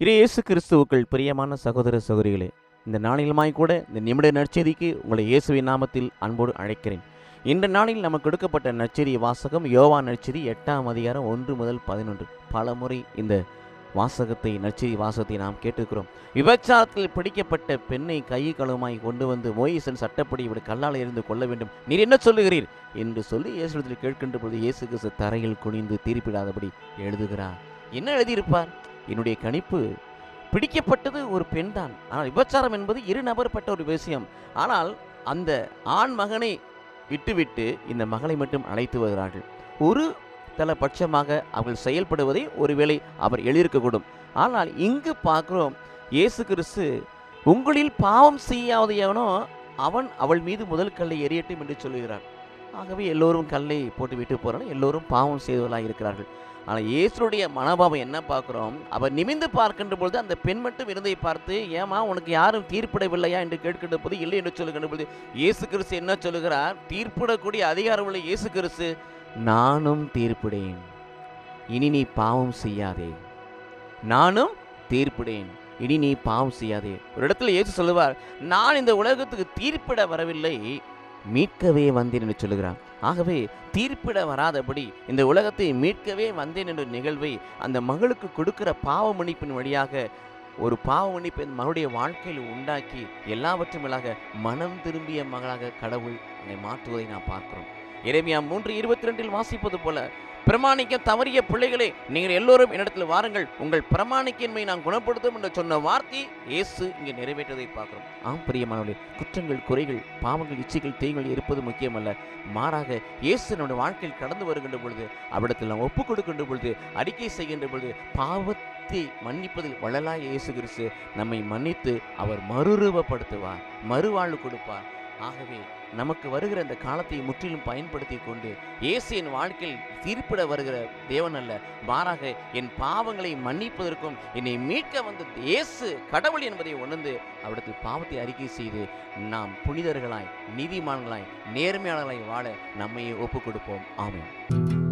இயேசு கிறிஸ்துவுக்குள் பிரியமான சகோதர சகோதரிகளே இந்த நாளிலுமாய் கூட இந்த நிமிட நற்செய்திக்கு உங்களை இயேசுவின் நாமத்தில் அன்போடு அழைக்கிறேன். இந்த நாளில் நமக்கு கொடுக்கப்பட்ட நற்செய்தி வாசகம் யோவா நற்செய்தி எட்டாம் அதிகாரம் ஒன்று முதல் பதினொன்று. பல முறை இந்த வாசகத்தை நற்செய்தி வாசகத்தை நாம் கேட்டுக்கிறோம் விபச்சாரத்தில் பிடிக்கப்பட்ட பெண்ணை கை களுமாய் கொண்டு வந்து மோயிசன் சட்டப்படி இவர் கல்லால் இருந்து கொள்ள வேண்டும். நீர் என்ன சொல்லுகிறீர்? என்று சொல்லி இயேசுடத்தில் கேட்கின்ற பொழுது இயேசு கிறிஸ்து தரையில் குனிந்து தீர்ப்பிடாதபடி எழுதுகிறார். என்ன எழுதியிருப்பார்? என்னுடைய கணிப்பு பிடிக்கப்பட்டது ஒரு பெண்தான். ஆனால் விபச்சாரம் என்பது இரு நபர்பட்ட ஒரு விஷயம். ஆனால் அந்த ஆண் மகனை விட்டுவிட்டு இந்த மகளை மட்டும் அழைத்து வருகிறார்கள். ஒரு தலபட்சமாக அவர்கள் செயல்படுவதை ஒருவேளை அவர் எழுதியிருக்கக்கூடும். ஆனால் இங்கு பார்க்கிறோம் இயேசு கிறிஸ்து உங்களில் பாவம் செய்யாதையவனோ அவன் அவள் மீது முதல் கல்லை எறியட்டும் என்று சொல்லுகிறார் ஆகவே எல்லோரும் கல்லை போட்டு விட்டு போகிறாங்க எல்லோரும் பாவம் செய்தவர்களாக இருக்கிறார்கள். ஆனால் இயேசுடைய மனோபாவம் என்ன பார்க்குறோம்? அவர் நிமிந்து பார்க்கின்ற பொழுது அந்த பெண் மட்டும் இருந்தை பார்த்து ஏமா உனக்கு யாரும் தீர்ப்பிடவில்லையா? என்று கேட்கின்ற போது இல்லை என்று சொல்லுகின்ற பொழுது இயேசு கிறிஸ்து என்ன சொல்லுகிறார்? தீர்ப்பிடக்கூடிய அதிகாரம் உள்ள இயேசு கிறிஸ்து. நானும் தீர்ப்பிடேன். இனி நீ பாவம் செய்யாதே. நானும் தீர்ப்பிடேன். இனி நீ பாவம் செய்யாதே. ஒரு இடத்துல இயேசு சொல்லுவார் நான் இந்த உலகத்துக்கு தீர்ப்பிட வரவில்லை. மீட்கவே வந்தேன் என்று சொல்லுகிறான். ஆகவே தீர்ப்பிட வராதபடி இந்த உலகத்தை மீட்கவே வந்தேன் என்ற நிகழ்வை அந்த மகளுக்கு கொடுக்கிற பாவ மன்னிப்பின் வழியாக ஒரு பாவ மன்னிப்பை மகளுடைய வாழ்க்கையில் உண்டாக்கி எல்லாவற்றுமில்லாக மனம் திரும்பிய மகளாக கடவுள் என்னை மாற்றுவதை நாம் பார்க்கிறோம். இறைமையா மூன்று இருபத்தி ரெண்டில் வாசிப்பது போல பிரமாணிக்க தவறிய பிள்ளைகளே நீங்கள் எல்லோரும் என்னிடத்தில் வாருங்கள். உங்கள் பிரமாணிக்கின்மை நான் குணப்படுத்தும் என்று சொன்ன வார்த்தை இயேசு இங்கே நிறைவேற்றதை பார்க்கிறோம். ஆம் பிரியமானவர்களே குற்றங்கள் குறைகள் பாவங்கள் இச்சைகள் தேய்கள் இருப்பது முக்கியமல்ல. மாறாக இயேசு நம்முடைய வாழ்க்கையில் கடந்து வருகின்ற பொழுது அவரிடத்தில் நாம் ஒப்பு கொடுக்கின்ற பொழுது அறிக்கை செய்கின்ற பொழுது பாவத்தை மன்னிப்பதில் வள்ளலாய் இயேசு கிறிஸ்து நம்மை மன்னித்து அவர் மறுரூபப்படுத்துவார் மறுவாழ்வு கொடுப்பார். ஆகவே நமக்கு வருகிற இந்த காலத்தை முற்றிலும் பயன்படுத்தி கொண்டு இயேசு என் வாழ்க்கையில் தீர்ப்பிட வருகிற தேவன் அல்ல. மாறாக என் பாவங்களை மன்னிப்பதற்கும் என்னை மீட்க வந்த இயேசு கடவுள் என்பதை உணர்ந்து அவிடத்தில் பாவத்தை அறிக்கை செய்து நாம் புனிதர்களாய் நீதிமான்களாய் நேர்மையாளர்களாய் வாழ நம்மையே ஒப்புக் கொடுப்போம் ஆமாம்